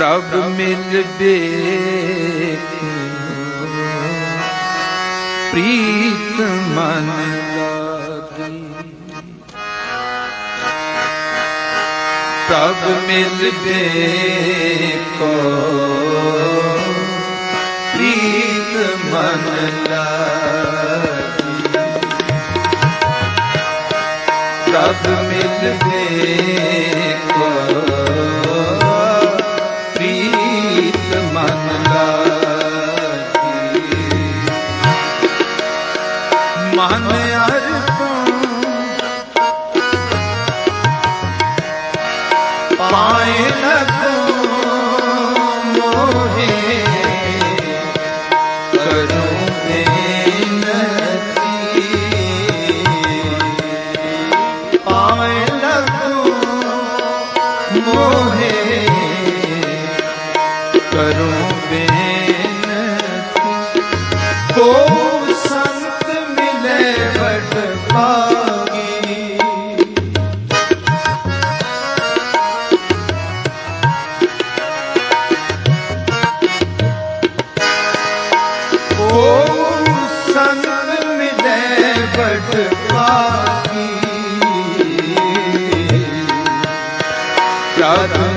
ਪ੍ਰਭ ਮਿਲ ਬੇਖ ਪ੍ਰੀਤ ਮਨ ਲਾਗੀ। ਪ੍ਰਭ ਮਿਲ ਬੇਖੋ ਪ੍ਰੀਤ ਮਨ ਲਾਗੀ। ਪ੍ਰਭ ਮਿਲ मोहे करुण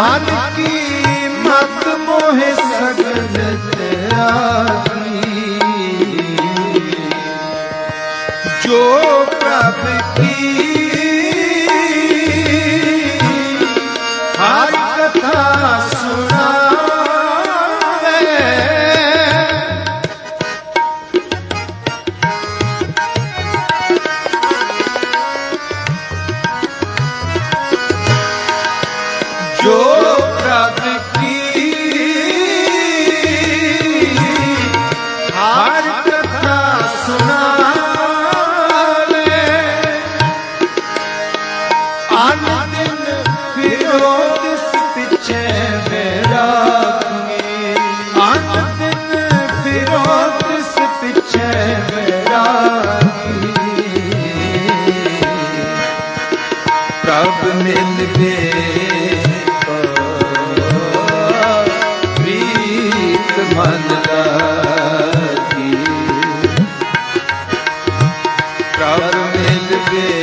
मान की ਪ੍ਰਭ ਮਿਲ ਵੇ ਪ੍ਰੀਤ ਮਨ ਲਾਗੀ ਮਿਲ ਵੇ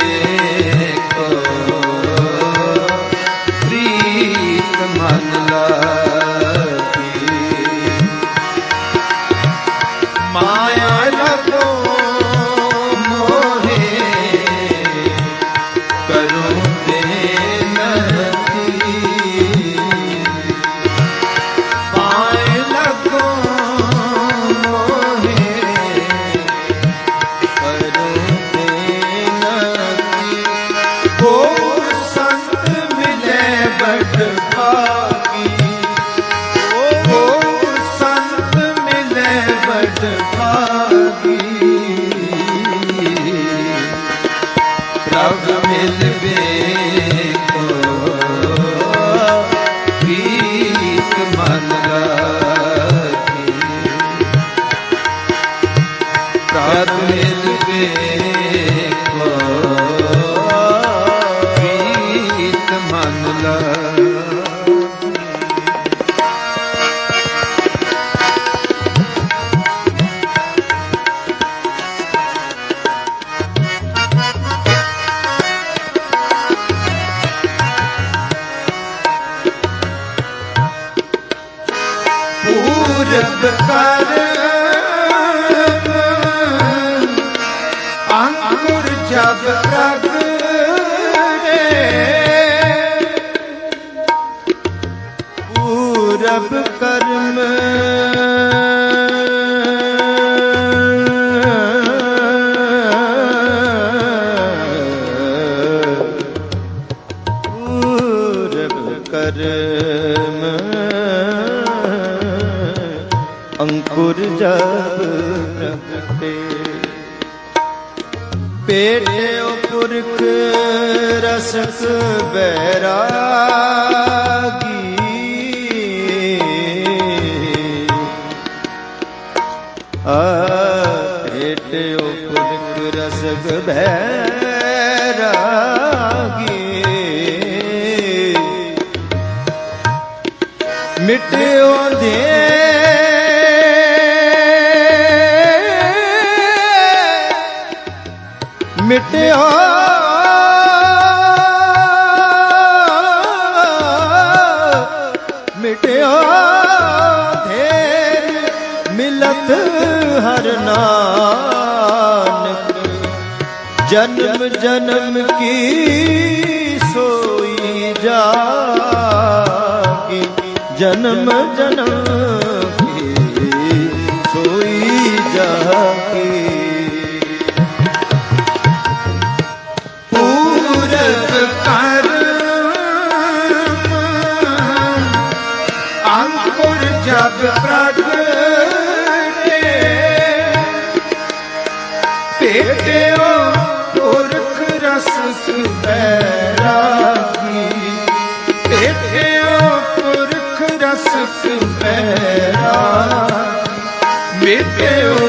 Yeah, but I ਪੁਰਖ ਰਸਕ ਬੈਰਾਗੀ। ਆ ਪੇਟਿਓ ਪੁਰਖ ਰਸਕ ਬੈਰਾਗੀ। ਮਿਟਿਓ ਦੇ ਮਿਟਿਆ। ਮਿਟਿਆ। ਧੇਰ ਮਿਲਤ ਹਰ ਨਾਨਕ। ਜਨਮ ਜਨਮ ਕੀ ਸੋਈ ਜਾਗੀ। ਜਨਮ ਜਨਮ ਕੀ ਸੋਈ ਜਾ ਸੁਬੈਰਾ ਮਿਟਿਓ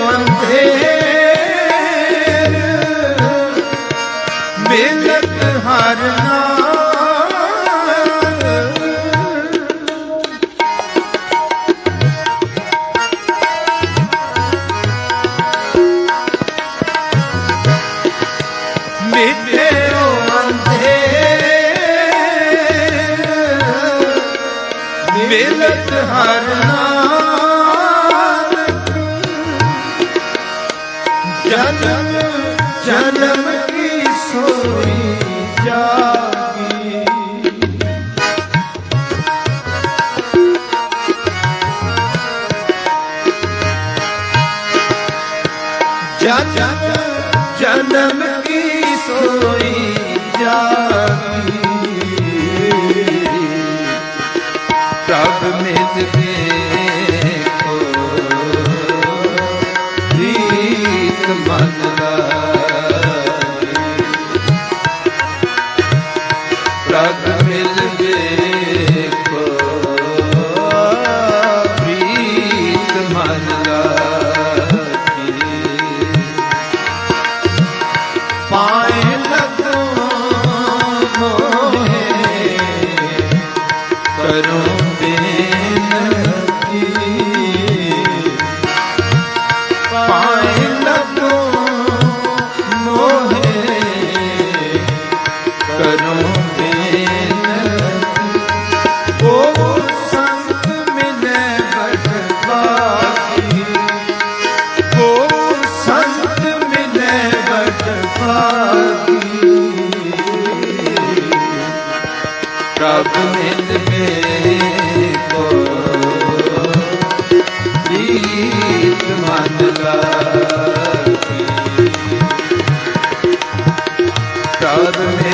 ਜਨਮ ਜਨਮ ਕੀ ਸੋਈ ਜਾਗੀ। ਜਨਮ ਮਿਲ ਵੇਖੋ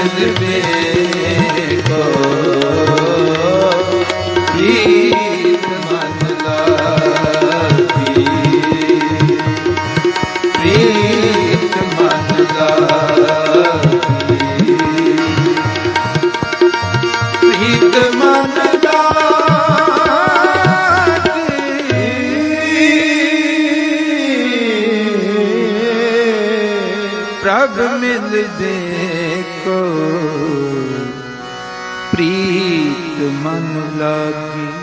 ਪ੍ਰਭ ਮਿਲ ਵੇਖੋ ਰੀਤ ਮਨ ਲਾਗੀ ਪ੍ਰੀਤ ਮਨ ਲਾਗੀ ਪ੍ਰੀਤ ਮਨ ਪ੍ਰਭ ਮਿਲ ਦੇਖੋ ਪ੍ਰੀਤ ਮਨ ਲਾਗੀ